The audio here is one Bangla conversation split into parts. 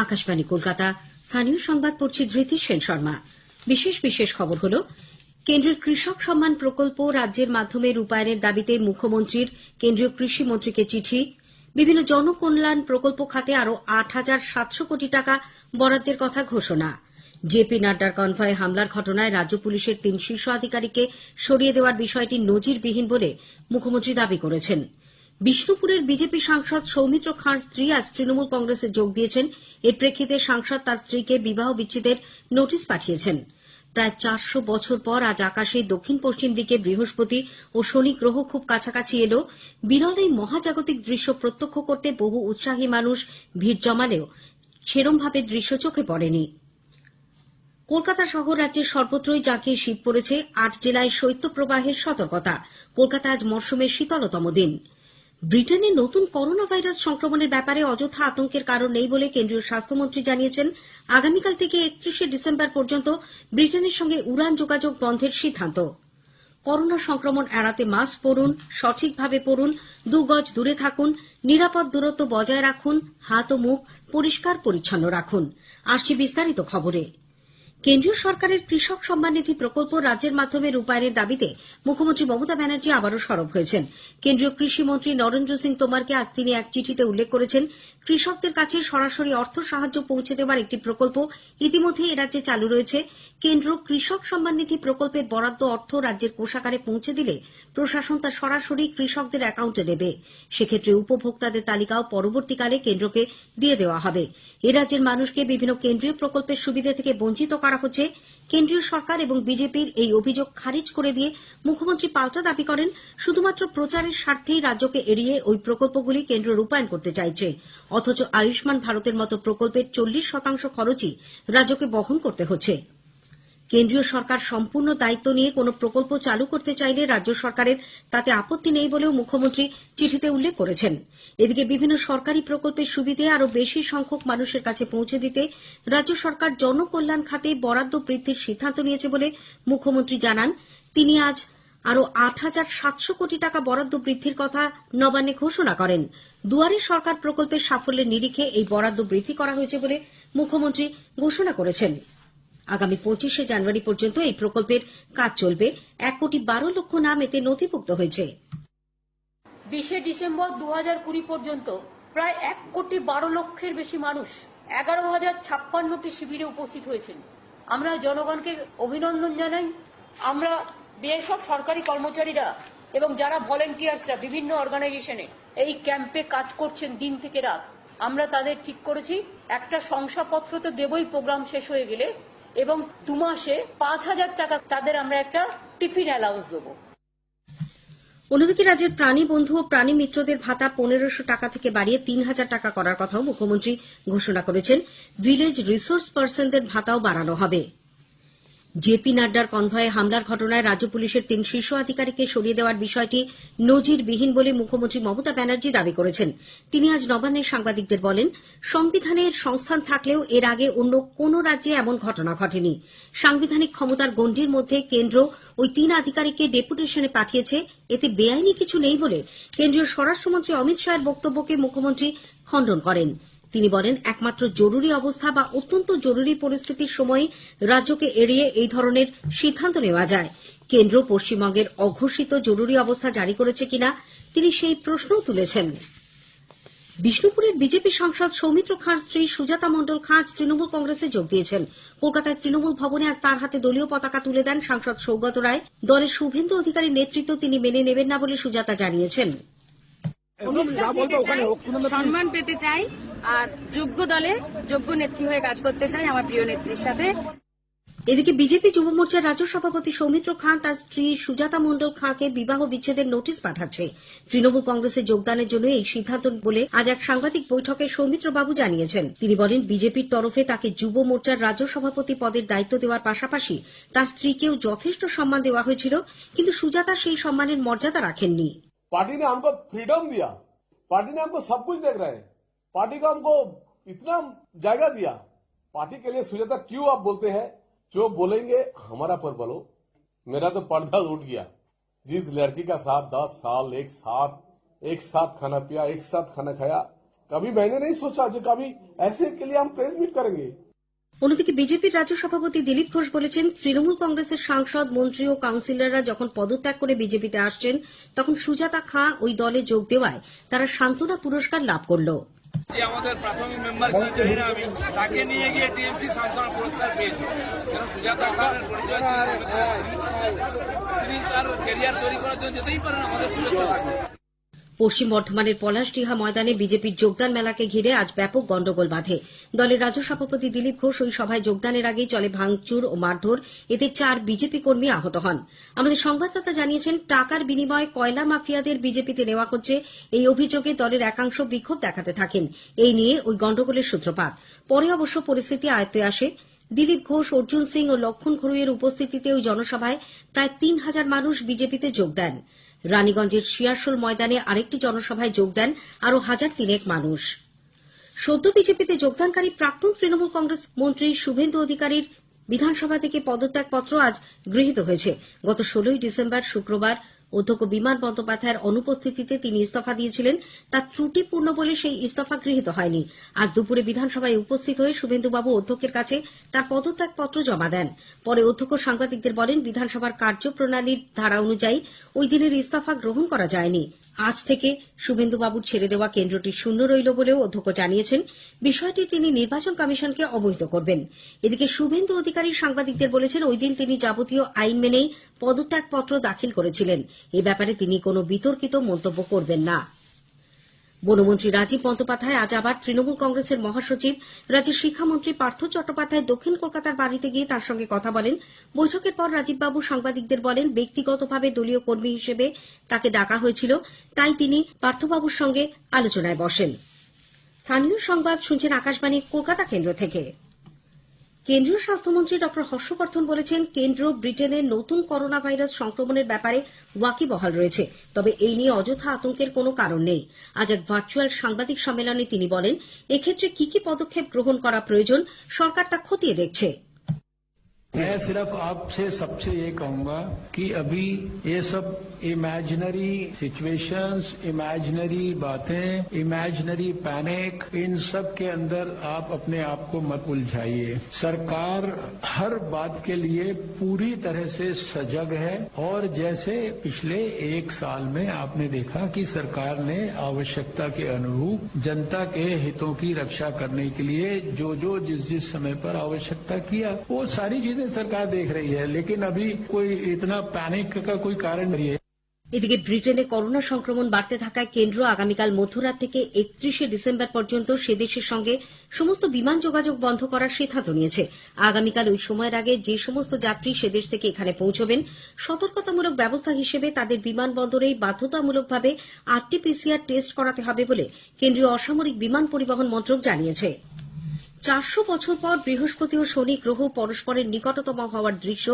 আকাশবাণী, কলকাতা। স্থানীয় সংবাদ পড়ছি ধৃতি সেন শর্মা। বিশেষ বিশেষ খবর হল কেন্দ্রের কৃষক সম্মান প্রকল্প রাজ্যের মাধ্যমে রূপায়ণের দাবিতে মুখ্যমন্ত্রীর কেন্দ্রীয় কৃষি মন্ত্রীকে চিঠি। বিভিন্ন জনকল্যাণ প্রকল্প খাতে আরও আট হাজার সাতশো কোটি টাকা বরাদ্দের কথা ঘোষণা। জেপি নাড্ডার কনভয়ে হামলার ঘটনায় রাজ্য পুলিশের তিন শীর্ষ আধিকারিককে সরিয়ে দেওয়ার বিষয়টি নজিরবিহীন বলে মুখ্যমন্ত্রী দাবি করেছেন। বিষ্ণুপুরের বিজেপি সাংসদ সৌমিত্র খাঁর স্ত্রী আজ তৃণমূল কংগ্রেসে যোগ দিয়েছেন। এর প্রেক্ষিতে সাংসদ তার স্ত্রীকে বিবাহ বিচ্ছেদের নোটিশ পাঠিয়েছেন। প্রায় চারশো বছর পর আজ আকাশে দক্ষিণ পশ্চিম দিকে বৃহস্পতি ও শনি গ্রহ খুব কাছাকাছি এল। বিরল এই মহাজাগতিক দৃশ্য প্রত্যক্ষ করতে বহু উৎসাহী মানুষ ভিড় জমালেও সেরমভাবে দৃশ্য চোখে পড়েনি। কলকাতা সহ রাজ্যের সর্বত্রই জাঁকিয়ে শীত পড়েছে। আট জেলায় শৈত্যপ্রবাহের সতর্কতা। কলকাতা আজ মরশুমের শীতলতম দিন। ব্রিটেনে নতুন করোনা ভাইরাস সংক্রমণের ব্যাপারে অযথা আতঙ্কের কারণ নেই বলে কেন্দ্রীয় স্বাস্থ্যমন্ত্রী জানিয়েছেন। আগামীকাল থেকে একত্রিশে ডিসেম্বর পর্যন্ত ব্রিটেনের সঙ্গে উড়ান যোগাযোগ বন্ধের সিদ্ধান্ত। করোনা সংক্রমণ এড়াতে মাস্ক পরুন, সঠিকভাবে পরুন, দু গজ দূরে থাকুন, নিরাপদ দূরত্ব বজায় রাখুন, হাত ও মুখ পরিষ্কার পরিচ্ছন্ন রাখুন। আসছি বিস্তারিত খবরে। কেন্দ্রীয় সরকারের কৃষক সম্মান নিধি প্রকল্প রাজ্যের মাধ্যমে রূপায়ণের দাবিতে মুখ্যমন্ত্রী মমতা ব্যানার্জি আবারও সরব হয়েছেন। কেন্দ্রীয় কৃষিমন্ত্রী নরেন্দ্র সিং তোমরকে আজ তিনি এক চিঠিতে উল্লেখ করেছেন, কৃষকদের কাছে সরাসরি অর্থ সাহায্য পৌঁছে দেওয়ার একটি প্রকল্প ইতিমধ্যে এরাজ্যে চালু রয়েছে। কেন্দ্র কৃষক সম্মান নিধি প্রকল্পের বরাদ্দ অর্থ রাজ্যের কোষাগারে পৌঁছে দিলে প্রশাসন তা সরাসরি কৃষকদের অ্যাকাউন্টে দেবে। সেক্ষেত্রে উপভোক্তাদের তালিকাও পরবর্তীকালে কেন্দ্রকে দিয়ে দেওয়া হবে। এ রাজ্যের মানুষকে বিভিন্ন কেন্দ্রীয় প্রকল্পের সুবিধা থেকে বঞ্চিত করা হচ্ছে। কেন্দ্রীয় সরকার এবং বিজেপির এই অভিযোগ খারিজ করে দিয়ে মুখ্যমন্ত্রী পাল্টা দাবি করেন, শুধুমাত্র প্রচারের স্বার্থেই রাজ্যকে এড়িয়ে ওই প্রকল্পগুলি কেন্দ্র রূপায়ণ করতে চাইছে। অথচ আয়ুষ্মান ভারতের মতো প্রকল্পের চল্লিশ শতাংশ খরচই রাজ্যকে বহন করতে হচ্ছে। কেন্দ্রীয় সরকার সম্পূর্ণ দায়িত্ব নিয়ে কোনো প্রকল্প চালু করতে চাইলে রাজ্য সরকারের তাতে আপত্তি নেই বলেও মুখ্যমন্ত্রী চিঠিতে উল্লেখ করেছেন। এদিকে বিভিন্ন সরকারি প্রকল্পের সুবিধে আরও বেশি সংখ্যক মানুষের কাছে পৌঁছে দিতে রাজ্য সরকার জনকল্যাণ খাতে বরাদ্দ বৃদ্ধির সিদ্ধান্ত নিয়েছে বলে মুখ্যমন্ত্রী জানান। তিনি আজ আরও আট হাজার সাতশো কোটি টাকা বরাদ্দ বৃদ্ধির কথা নবান্নে ঘোষণা করেন। দুয়ারে সরকার প্রকল্পের সাফল্যের নিরিখে এই বরাদ্দ বৃদ্ধি করা হয়েছে বলে মুখ্যমন্ত্রী ঘোষণা করেছেন। আগামী পঁচিশে জানুয়ারি পর্যন্ত এই প্রকল্পের কাজ চলবে। এক কোটি বারো লক্ষ নাম এতে নথিভুক্ত হয়েছে। বিশে ডিসেম্বর দু হাজার কুড়ি পর্যন্ত প্রায় এক কোটি বারো লক্ষের বেশি মানুষ এগারো হাজার ছাপ্পান্নটি শিবিরে উপস্থিত হয়েছেন। আমরা জনগণকে অভিনন্দন জানাই। আমরা বেসব সরকারি কর্মচারীরা এবং যারা ভলেন্টিয়ার্সরা বিভিন্ন অর্গানাইজেশনে এই ক্যাম্পে কাজ করছেন দিন থেকে রাত, আমরা তাদের ঠিক করেছি। একটা শংসাপত্র তো দেবই, প্রোগ্রাম শেষ হয়ে গেলে এবং দু মাসে পাঁচ হাজার টাকা তাদের আমরা একটা টিফিন অ্যালাউন্স দেবো। অন্যদিকে রাজ্যের প্রাণী বন্ধু ও প্রাণী মিত্রদের ভাতা পনেরোশো টাকা থেকে বাড়িয়ে তিন হাজার টাকা করার কথাও মুখ্যমন্ত্রী ঘোষণা করেছেন। ভিলেজ রিসোর্স পার্সনদের ভাতাও বাড়ানো হবে। জেপি নাড্ডার কনভয়ে হামলার ঘটনায় রাজ্য পুলিশের তিন শীর্ষ আধিকারিককে সরিয়ে দেওয়ার বিষয়টি নজিরবিহীন বলে মুখ্যমন্ত্রী মমতা ব্যানার্জি দাবি করেছেন। তিনি আজ নবান্নে সাংবাদিকদের বলেন, সংবিধানের সংস্থান থাকলেও এর আগে অন্য কোন রাজ্যে এমন ঘটনা ঘটেনি। সাংবিধানিক ক্ষমতার গণ্ডির মধ্যে কেন্দ্র ওই তিন আধিকারিককে ডেপুটেশনে পাঠিয়েছে। এতে বেআইনি কিছু নেই বলে কেন্দ্রীয় স্বরাষ্ট্রমন্ত্রী অমিত শাহের বক্তব্যকে মুখ্যমন্ত্রী খণ্ডন করেন। তিনি বলেন একমাত্র জরুরি অবস্থা বা অত্যন্ত জরুরি পরিস্থিতির সময় রাজ্যকে এড়িয়ে এই ধরনের সিদ্ধান্ত নেওয়া যায়। কেন্দ্র পশ্চিমবঙ্গের অঘোষিত জরুরি অবস্থা জারি করেছে কিনা তিনি সেই প্রশ্নও তুলেছেন। বিষ্ণুপুরের বিজেপি সাংসদ সৌমিত্র খাঁর স্ত্রী সুজাতা মণ্ডল খাঁ আজ তৃণমূল কংগ্রেসে যোগ দিয়েছেন। কলকাতায় তৃণমূল ভবনে আজ তার হাতে দলীয় পতাকা তুলে দেন সাংসদ সৌগত রায়। দলের শুভেন্দু অধিকারীর নেতৃত্ব তিনি মেনে নেবেন না বলে সুজাতা জানিয়েছেন। সম্মান পেতে চাই আর যোগ্য দলে যোগ্য নেত্রী হয়ে কাজ করতে চাই আমার প্রিয় নেত্রীর সাথে এদিকে বিজেপি যুব মোর্চার রাজ্য সভাপতি সৌমিত্র খাঁ তার স্ত্রী সুজাতা মণ্ডল খাঁকে বিবাহ বিচ্ছেদের নোটিশ পাঠাচ্ছে তৃণমূল কংগ্রেসে যোগদানের জন্য এই সিদ্ধান্ত বলে আজ এক সাংবাদিক বৈঠকে সৌমিত্র বাবু জানিয়েছেন তিনি বলেন বিজেপির তরফে তাকে যুব মোর্চার রাজ্য সভাপতি পদের দায়িত্ব দেওয়ার পাশাপাশি তার স্ত্রীকেও যথেষ্ট সম্মান দেওয়া হয়েছিল কিন্তু সুজাতা সেই সম্মানের মর্যাদা রাখেননি पार्टी ने हमको फ्रीडम दिया पार्टी ने हमको सब कुछ देख रहे हैं पार्टी को हमको इतना जायगा दिया पार्टी के लिए सुजाता क्यों आप बोलते हैं जो बोलेंगे हमारा पर बोलो मेरा तो पर्दा उठ गया जिस लड़की का साथ दस साल एक साथ एक साथ खाना पिया एक साथ खाना खाया कभी मैंने नहीं सोचा जो कभी ऐसे के लिए हम प्रेस मीट करेंगे অন্যদিকে বিজেপির রাজ্য সভাপতি দিলীপ ঘোষ বলেছেন তৃণমূল কংগ্রেসের সাংসদ মন্ত্রী ও কাউন্সিলররা যখন পদত্যাগ করে বিজেপিতে আসছেন তখন সুজাতা খাঁ ওই দলে যোগ দেওয়ায় তারা সান্ত্বনা পুরস্কার লাভ করলো যে আমাদের প্রাথমিক মেম্বার কি জানি আমি তাকে নিয়ে গিয়ে টিএমসি সান্ত্বনা পুরস্কার পেয়েছে। কেন সুজাতা খানের পরিচয় তিনি তার কেরিয়ার তৈরি করার জন্য যেতেই পারেন, আমাদের শুভেচ্ছা থাকবে। পশ্চিম বর্ধমানের পলাশডিহা ময়দানে বিজেপির যোগদান মেলাকে ঘিরে আজ ব্যাপক গন্ডগোল বাধে। দলের রাজ্য সভাপতি দিলীপ ঘোষ ওই সভায় যোগদানের আগেই চলে ভাঙচুর ও মারধর। এতে চার বিজেপি কর্মী আহত হন। আমাদের সংবাদদাতা জানিয়েছেন, টাকার বিনিময়ে কয়লা মাফিয়াদের বিজেপিতে নেওয়া হচ্ছে। এই অভিযোগে দলের একাংশ বিক্ষোভ দেখাতে থাকেন। এই নিয়ে ওই গন্ডগোলের সূত্রপাত। পরে অবশ্য পরিস্থিতি আয়ত্তে আসে। দিলীপ ঘোষ, অর্জুন সিং ও লক্ষণ ঘরুইয়ের উপস্থিতিতে ওই জনসভায় প্রায় তিন হাজার মানুষ বিজেপিতে যোগ দেন। রানীগঞ্জের শিয়ারশোল ময়দানে আরেকটি জনসভায় যোগ দেন আরও হাজার তিনেক মানুষ। সদ্য বিজেপিতে যোগদানকারী প্রাক্তন তৃণমূল কংগ্রেস মন্ত্রী শুভেন্দু অধিকারীর বিধানসভা থেকে পদত্যাগপত্র আজ গৃহীত হয়েছে। গত ষোলোই ডিসেম্বর, শুক্রবার অধ্যক্ষ বিমান বন্দ্যোপাধ্যায়ের অনুপস্থিতিতে তিনি ইস্তফা দিয়েছিলেন। তা ত্রুটিপূর্ণ বলে সেই ইস্তফা গৃহীত হয়নি। আজ দুপুরে বিধানসভায় উপস্থিত হয়ে শুভেন্দুবাবু অধ্যক্ষের কাছে তার পদত্যাগপত্র জমা দেন। পরে অধ্যক্ষ সাংবাদিকদের বলেন, বিধানসভার কার্যপ্রণালীর ধারা অনুযায়ী ওই দিনের ইস্তফা গ্রহণ করা যায়নি। আজ থেকে শুভেন্দুবাবুর ছেড়ে দেওয়া কেন্দ্রটি শূন্য রইল বলেও অধ্যক্ষ জানিয়েছেন। বিষয়টি তিনি নির্বাচন কমিশনকে অবহিত করবেন। এদিকে শুভেন্দু অধিকারী সাংবাদিকদের বলেছেন, ওই দিন তিনি যাবতীয় আইন মেনেই পদত্যাগপত্র দাখিল করেছিলেন। এ ব্যাপারে তিনি কোনো বিতর্কিত মন্তব্য করবেন না। বনমন্ত্রী রাজীব বন্দ্যোপাধ্যায় আজ আবার তৃণমূল কংগ্রেসের মহাসচিব, রাজ্যের শিক্ষামন্ত্রী পার্থ চট্টোপাধ্যায় দক্ষিণ কলকাতার বাড়িতে গিয়ে তার সঙ্গে কথা বলেন। বৈঠকের পর রাজীববাবু সাংবাদিকদের বলেন, ব্যক্তিগতভাবে দলীয় কর্মী হিসেবে তাকে ডাকা হয়েছিল, তাই তিনি পার্থবাবুর সঙ্গে আলোচনায় বসেন। স্থানীয় সংবাদ শুনছেন আকাশবাণী কলকাতা কেন্দ্র থেকে। কেন্দ্রীয় স্বাস্থ্যমন্ত্রী ডক্টর হর্ষবর্ধন বলেছেন, কেন্দ্র ব্রিটেনের নতুন করোনা ভাইরাস সংক্রমণের ব্যাপারে ওয়াকিবহাল রয়েছে। তবে এই নিয়ে অযথা আতঙ্কের কোনো কারণ নেই। আজ এক ভার্চুয়াল সাংবাদিক সম্মেলনে তিনি বলেন, এক্ষেত্রে কি কি পদক্ষেপ গ্রহণ করা প্রয়োজন, সরকার তা খতিয়ে দেখছে। मैं सिर्फ़ आपसे सबसे ये कहूँगा कि अभी ये सब इमेजिनरी सिचुएशंस इमेजिनरी बातें इमेजिनरी पैनिक इन सब के अंदर आप अपने आप को मत उलझाइए। सरकार हर बात के लिए पूरी तरह से सजग है और जैसे पिछले एक साल में आपने देखा कि सरकार ने आवश्यकता के अनुरूप जनता के हितों की रक्षा करने के लिए जो जो जिस जिस समय पर आवश्यकता किया, वो सारी चीज़ें सरकार देख रही है लेकिन अभी कोई इतना पैनिक का कोई कारण नहीं है এদিকে ব্রিটেনে করোনা সংক্রমণ বাড়তে থাকায় কেন্দ্র আগামীকাল মধ্যরাত থেকে একত্রিশে ডিসেম্বর পর্যন্ত সে দেশের সঙ্গে সমস্ত বিমান যোগাযোগ বন্ধ করার সিদ্ধান্ত নিয়েছে আগামীকাল ওই সময়ের আগে যে সমস্ত যাত্রী সে দেশ থেকে এখানে পৌঁছবেন সতর্কতামূলক ব্যবস্থা হিসেবে তাদের বিমানবন্দরেই বাধ্যতামূলকভাবে আরটিপিসিআর টেস্ট করাতে হবে বলে কেন্দ্রীয় অসামরিক বিমান পরিবহন মন্ত্রক জানিয়েছে চারশো বছর পর বৃহস্পতি ও শনি গ্রহ পরস্পরের নিকটতম হওয়ার দৃশ্য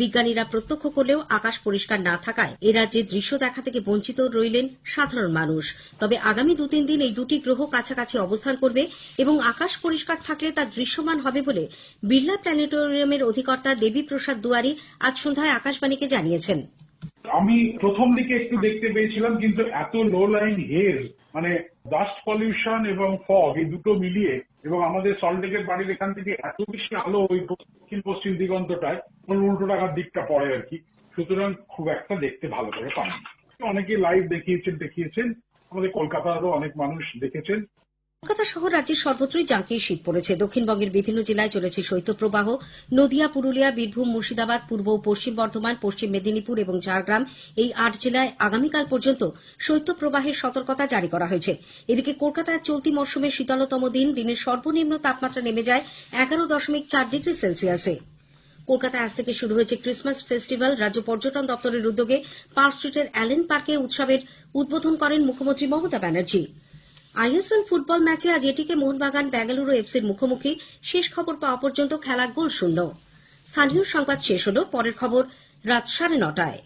বিজ্ঞানীরা প্রত্যক্ষ করলেও আকাশ পরিষ্কার না থাকায় এ রাজ্যে দৃশ্য দেখা থেকে বঞ্চিত রইলেন সাধারণ মানুষ। তবে আগামী দু তিন দিন এই দুটি গ্রহ কাছাকাছি অবস্থান করবে এবং আকাশ পরিষ্কার থাকলে তা দৃশ্যমান হবে বলে বিড়লা প্ল্যানেটোরিয়ামের অধিকর্তা দেবীপ্রসাদ দুয়ারি আজ সন্ধ্যায় আকাশবাণীকে জানিয়েছেন। আমি প্রথম দিকে একটু দেখতে পেয়েছিলাম, কিন্তু এত লো লাইন হের মানে ডাস্ট পলিউশন এবং ফগ এই দুটো মিলিয়ে এবং আমাদের সল্টলেকের বাড়ির এখান থেকে এত বেশি আলো ওই দক্ষিণ পশ্চিম দিগন্তটায় উল্টো টাকার দিকটা পড়ে আর কি। সুতরাং খুব একটা দেখতে ভালো করে পান অনেকে লাইভ দেখিয়েছেন দেখিয়েছেন। আমাদের কলকাতারও অনেক মানুষ দেখেছেন। কলকাতা সহ রাজ্যের সর্বত্রই জাঁকিয়ে শীত পড়েছে। দক্ষিণবঙ্গের বিভিন্ন জেলায় চলেছে শৈত্যপ্রবাহ। নদিয়া, পুরুলিয়া, বীরভূম, মুর্শিদাবাদ, পূর্ব ও পশ্চিম বর্ধমান, পশ্চিম মেদিনীপুর এবং ঝাড়গ্রাম এই আট জেলায় আগামীকাল পর্যন্ত শৈত্যপ্রবাহের সতর্কতা জারি করা হয়েছে। এদিকে কলকাতায় চলতি মরশুমের শীতলতম দিন দিনের সর্বনিম্ন তাপমাত্রা নেমে যায় এগারো দশমিক চার ডিগ্রি সেলসিয়াসে কলকাতায় আজ থেকে শুরু হয়েছে ক্রিসমাস ফেস্টিভ্যাল। রাজ্য পর্যটন দপ্তরের উদ্যোগে পার্ক স্ট্রিটের অ্যালেন পার্কে উৎসবের উদ্বোধন করেন মুখ্যমন্ত্রী মমতা ব্যানার্জী। আইএসএল ফুটবল ম্যাচে আজ এটিকে মোহনবাগান বেঙ্গালুরু এফসির মুখোমুখি। শেষ খবর পাওয়া পর্যন্ত খেলা গোল শূন্য। স্থানীয় সংবাদ শেষ হল, পরের খবর রাত সাড়ে নটায়।